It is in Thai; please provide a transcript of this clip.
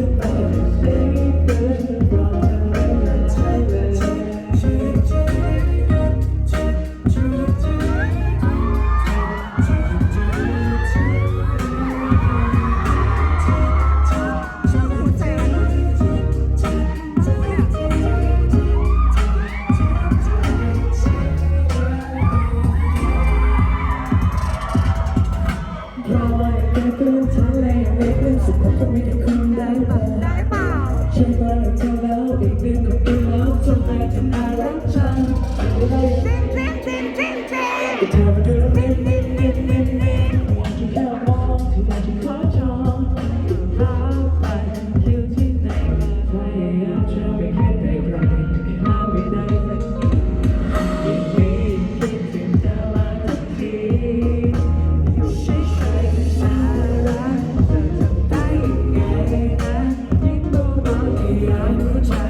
goodbye. ทะเลไม่เป็นสุขก็ไม่ได้คุณได้เปล่าได้เปล่าฉันมาหนึ่เธอแล้วอีกเดือนก็เป็นแล้วทำไมถึงอารักฉันไม่ได้จิ้มจิ้มจิ้มจิ้มจิ้มเธอมาดูแล้วนิ่มนิ่มนิ่มนิ่ม Yeah, like a child.